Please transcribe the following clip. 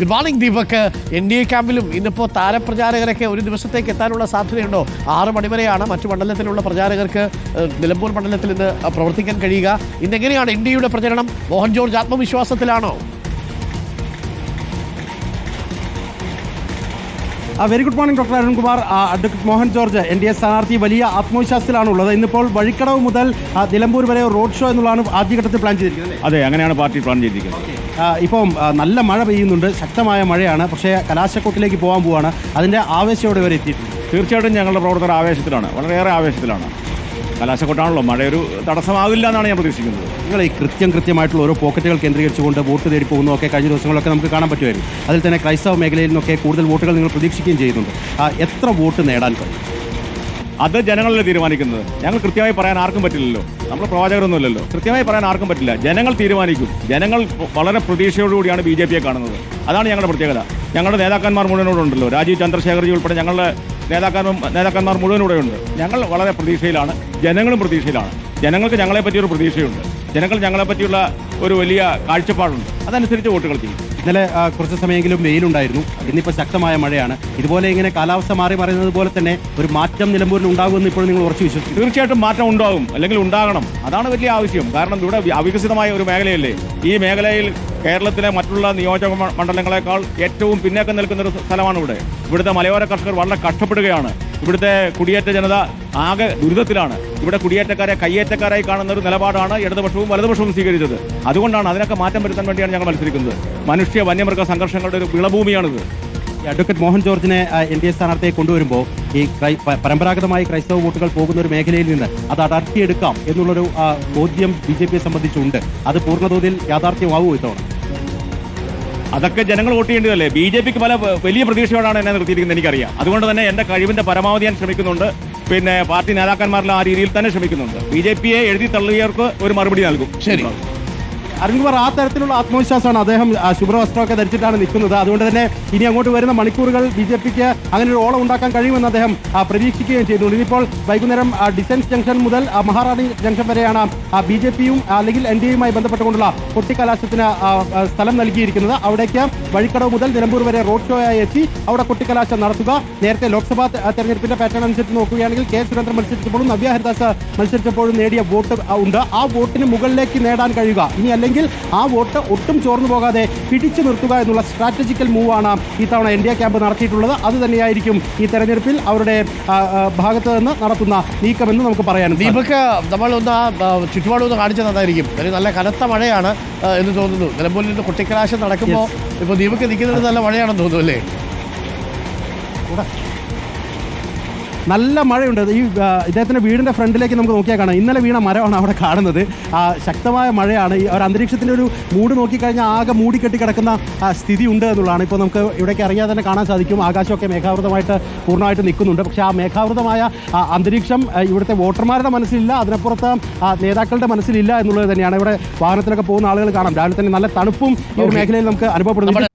Good morning Deepak. N D A ക്യാമ്പിലും ഇന്നിപ്പോൾ താരപ്രചാരകരൊക്കെ ഒരു ദിവസത്തേക്ക് എത്താനുള്ള സാധ്യതയുണ്ടോ? ആറ് മണിവരെയാണ് മറ്റു മണ്ഡലത്തിലുള്ള പ്രചാരകർക്ക് നിലമ്പൂർ മണ്ഡലത്തിൽ ഇന്ന് പ്രവർത്തിക്കാൻ കഴിയുക. ഇന്നെങ്ങനെയാണ് എൻ ഡി എയുടെ പ്രചരണം? Mohan George ആത്മവിശ്വാസത്തിലാണോ? Very good morning doctor Arunkumar. Advocate Mohan George N D A സ്ഥാനാർത്ഥി വലിയ ആത്മവിശ്വാസത്തിലാണുള്ളത്. ഇന്നിപ്പോൾ വഴിക്കടവ് മുതൽ നിലമ്പൂർ വരെ റോഡ് ഷോ എന്നുള്ളതാണ് ആദ്യഘട്ടത്തിൽ പ്ലാൻ ചെയ്തിരിക്കുന്നത്? അതെ അങ്ങനെയാണ് പാർട്ടി പ്ലാൻ ചെയ്തിരിക്കുന്നത്. ഇപ്പം നല്ല മഴ പെയ്യുന്നുണ്ട്. ശക്തമായ മഴയാണ്. പക്ഷേ കലാശക്കൊട്ടിലേക്ക് പോകാൻ പോവാണ്. അതിന്റെ ഇവിടെ വരെ എത്തിയിട്ടുണ്ട്? തീർച്ചയായിട്ടും ഞങ്ങളുടെ പ്രവർത്തകർ ആവേശത്തിലാണ്. വളരെയേറെ ആവേശത്തിലാണ്. കലാശക്കൊട്ടാണല്ലോ. മഴയൊരു തടസ്സമാവില്ല എന്നാണ് ഞാൻ പ്രതീക്ഷിക്കുന്നത്. നിങ്ങൾ ഈ കൃത്യം കൃത്യമായിട്ടുള്ള ഓരോ പോക്കറ്റുകൾ കേന്ദ്രീകരിച്ചുകൊണ്ട് വോട്ട് തേടി പോകുന്നതൊക്കെ കഴിഞ്ഞ ദിവസങ്ങളൊക്കെ നമുക്ക് കാണാൻ പറ്റുമായിരുന്നു. അതിൽ തന്നെ ക്രൈസ്തവ മേഖലയിൽ നിന്നൊക്കെ കൂടുതൽ വോട്ടുകൾ നിങ്ങൾ പ്രതീക്ഷിക്കുകയും ചെയ്യുന്നുണ്ട്. ആ, എത്ര വോട്ട് നേടാൻ കഴിയും? അത് ജനങ്ങളല്ലേ തീരുമാനിക്കുന്നത്? ഞങ്ങൾ കൃത്യമായി പറയാൻ ആർക്കും പറ്റില്ലല്ലോ. നമ്മൾ പ്രവാചകരൊന്നുമില്ലല്ലോ കൃത്യമായി പറയാൻ ആർക്കും പറ്റില്ല. ജനങ്ങൾ തീരുമാനിക്കും. ജനങ്ങൾ വളരെ പ്രതീക്ഷയോടുകൂടിയാണ് ബി ജെ പിയെ കാണുന്നത്. അതാണ് ഞങ്ങളുടെ പ്രത്യേകത. ഞങ്ങളുടെ നേതാക്കന്മാർ മുഴുവനോടുണ്ടല്ലോ. രാജീവ് ചന്ദ്രശേഖർജി ഉൾപ്പെടെ ഞങ്ങളുടെ നേതാക്കന്മാർ നേതാക്കന്മാർ മുഴുവനൂടെ ഇവിടെയുണ്ട് ഞങ്ങൾ വളരെ പ്രതീക്ഷയിലാണ്. ജനങ്ങളും പ്രതീക്ഷയിലാണ്. ജനങ്ങൾക്ക് ഞങ്ങളെ പറ്റിയൊരു പ്രതീക്ഷയുണ്ട്. ജനങ്ങൾ ഞങ്ങളെ പറ്റിയുള്ള ഒരു വലിയ കാഴ്ചപ്പാടുണ്ട്. അതനുസരിച്ച് വോട്ടുകൾ ചെയ്യും. ഇന്നലെ കുറച്ച് സമയമെങ്കിലും വെയിലുണ്ടായിരുന്നു. ഇന്നിപ്പോൾ ശക്തമായ മഴയാണ്. ഇതുപോലെ ഇങ്ങനെ കാലാവസ്ഥ മാറി പറയുന്നത് പോലെ തന്നെ ഒരു മാറ്റം നിലമ്പൂരിൽ ഉണ്ടാകുമെന്ന് ഇപ്പോൾ നിങ്ങൾ ഉറച്ചു വിശ്വസിക്കും തീർച്ചയായിട്ടും മാറ്റം ഉണ്ടാകും. അല്ലെങ്കിൽ ഉണ്ടാകണം. അതാണ് വലിയ ആവശ്യം. കാരണം ഇവിടെ അവികസിതമായ ഒരു മേഖലയല്ലേ? ഈ മേഖലയിൽ കേരളത്തിലെ മറ്റുള്ള നിയോജക മണ്ഡലങ്ങളെക്കാൾ ഏറ്റവും പിന്നോക്കം നിൽക്കുന്ന ഒരു സ്ഥലമാണ് ഇവിടെ. ഇവിടുത്തെ മലയോര കർഷകർ വളരെ കഷ്ടപ്പെടുകയാണ്. ഇവിടുത്തെ കുടിയേറ്റ ജനത ആകെ ദുരിതത്തിലാണ്. ഇവിടെ കുടിയേറ്റക്കാരെ കയ്യേറ്റക്കാരായി കാണുന്ന ഒരു നിലപാടാണ് ഇടതുപക്ഷവും വലതുപക്ഷവും സ്വീകരിച്ചത്. അതുകൊണ്ടാണ് അതിനൊക്കെ മാറ്റം വരുത്താൻ വേണ്ടിയാണ് ഞങ്ങൾ മത്സരിക്കുന്നത്. മനുഷ്യ വന്യമൃഗ സംഘർഷങ്ങളുടെ ഒരു വിളഭൂമിയാണിത്. അഡ്വക്കേറ്റ് മോഹൻ ജോർജിനെ എൻ ഡി എ സ്ഥാനാർത്ഥിയെ കൊണ്ടുവരുമ്പോൾ ഈ പരമ്പരാഗതമായി ക്രൈസ്തവ വോട്ടുകൾ പോകുന്ന ഒരു മേഖലയിൽ നിന്ന് അത് അടർത്തിയെടുക്കാം എന്നുള്ളൊരു ബോധ്യം ബി ജെ പിയെ സംബന്ധിച്ചുണ്ട്. അത് പൂർണതോതിൽ യാഥാർത്ഥ്യമാവുമോ ഇത്തവണ? അതൊക്കെ ജനങ്ങൾ വോട്ട് ചെയ്യേണ്ടതല്ലേ? ബി ജെ പിക്ക് പല വലിയ പ്രതീക്ഷയോടാണ് എന്നെ നിർത്തിയിരിക്കുന്നത് എനിക്കറിയാം. അതുകൊണ്ട് തന്നെ എന്റെ കഴിവിന്റെ പരമാവധി ഞാൻ ശ്രമിക്കുന്നുണ്ട്. പിന്നെ പാർട്ടി നേതാക്കന്മാരെല്ലാം ആ രീതിയിൽ തന്നെ ശ്രമിക്കുന്നുണ്ട്. ബി ജെ പിയെ എഴുതി തള്ളിയവർക്ക് ഒരു മറുപടി നൽകും. ശരി. അരുൺകുമാർ ആ തരത്തിലുള്ള ആത്മവിശ്വാസമാണ് അദ്ദേഹം ശുഭ്രവസ്ത്രമൊക്കെ ധരിച്ചിട്ടാണ് നിൽക്കുന്നത്. അതുകൊണ്ട് തന്നെ ഇനി അങ്ങോട്ട് വരുന്ന മണിക്കൂറുകൾ ബി ജെ പിക്ക് അങ്ങനെ ഒരു ഓളം ഉണ്ടാക്കാൻ കഴിയുമെന്ന് അദ്ദേഹം പ്രതീക്ഷിക്കുകയും ചെയ്തു. ഇനിയിപ്പോൾ വൈകുന്നേരം ഡിസൻസ് ജംഗ്ഷൻ മുതൽ മഹാറാണി ജംഗ്ഷൻ വരെയാണ് ബി ജെ പിയും അല്ലെങ്കിൽ എൻ ഡി എയുമായി ബന്ധപ്പെട്ടുകൊണ്ടുള്ള കൊട്ടിക്കലാശത്തിന് സ്ഥലം നൽകിയിരിക്കുന്നത്. അവിടേക്ക് വഴിക്കടവ് മുതൽ നിലമ്പൂർ വരെ റോഡ് ഷോ ആയി എത്തി. അവിടെ കൊട്ടിക്കലാശം നടത്തുക. നേരത്തെ ലോക്സഭാ തെരഞ്ഞെടുപ്പിന്റെ പാറ്റേൺ അനുസരിച്ച് നോക്കുകയാണെങ്കിൽ കെ സുരേന്ദ്രൻ മത്സരിച്ചപ്പോഴും നവ്യ ഹരിദാസ് മത്സരിച്ചപ്പോഴും നേടിയ വോട്ട് ഉണ്ട്. ആ വോട്ടിന് മുകളിലേക്ക് നേടാൻ കഴിയുക. ഇനി അല്ലെങ്കിൽ ആ വോട്ട് ഒട്ടും ചോർന്നു പോകാതെ പിടിച്ചു നിർത്തുക എന്നുള്ള സ്ട്രാറ്റജിക്കൽ മൂവാണ് ഇത്തവണ എൻ ഡി എ ക്യാമ്പ് നടത്തിയിട്ടുള്ളത്. അത് തന്നെയായിരിക്കും ഈ തെരഞ്ഞെടുപ്പിൽ അവരുടെ ഭാഗത്ത് നിന്ന് നടത്തുന്ന നീക്കമെന്ന് നമുക്ക് പറയാനും സാധിക്കും. ദീപക് നമ്മൾ ഒന്ന് ആ ചുറ്റുപാടൊന്ന് കാണിച്ചു തന്നായിരിക്കും ഒരു നല്ല കനത്ത മഴയാണ് എന്ന് തോന്നുന്നു. നിലമ്പൂരിൽ കുട്ടിക്കലാശം നടക്കുമ്പോൾ ഇപ്പോൾ ദീപക് നിൽക്കുന്നത് നല്ല മഴയാണെന്ന് തോന്നുന്നു അല്ലേ? നല്ല മഴയുണ്ട്. ഈ ഇദ്ദേഹത്തിന്റെ വീടിന്റെ ഫ്രണ്ടിലേക്ക് നമുക്ക് നോക്കിയാൽ കാണാം. ഇന്നലെ വീണ മരമാണ് അവിടെ കാണുന്നത്. ആ, ശക്തമായ മഴയാണ്. ഈ ഒരു അന്തരീക്ഷത്തിന്റെ ഒരു മൂട് നോക്കിക്കഴിഞ്ഞാൽ ആകെ മൂടിക്കെട്ടി കിടക്കുന്ന സ്ഥിതി ഉണ്ട് എന്നുള്ളതാണ്. ഇപ്പോൾ നമുക്ക് ഇവിടേക്ക് ഇറങ്ങിയാൽ തന്നെ കാണാൻ സാധിക്കും. ആകാശമൊക്കെ മേഘാവൃതമായിട്ട് പൂർണമായിട്ട് നിൽക്കുന്നുണ്ട്. പക്ഷേ ആ മേഘാവൃതമായ അന്തരീക്ഷം ഇവിടുത്തെ വോട്ടർമാരുടെ മനസ്സിലില്ല. അതിനപ്പുറത്ത് നേതാക്കളുടെ മനസ്സിലില്ല എന്നുള്ളത് തന്നെയാണ്. ഇവിടെ വാഹനത്തിലൊക്കെ പോകുന്ന ആളുകൾ കാണാം. രാവിലെ തന്നെ നല്ല തണുപ്പും ഈ ഒരു മേഖലയിൽ നമുക്ക് അനുഭവപ്പെടുന്നുണ്ട്.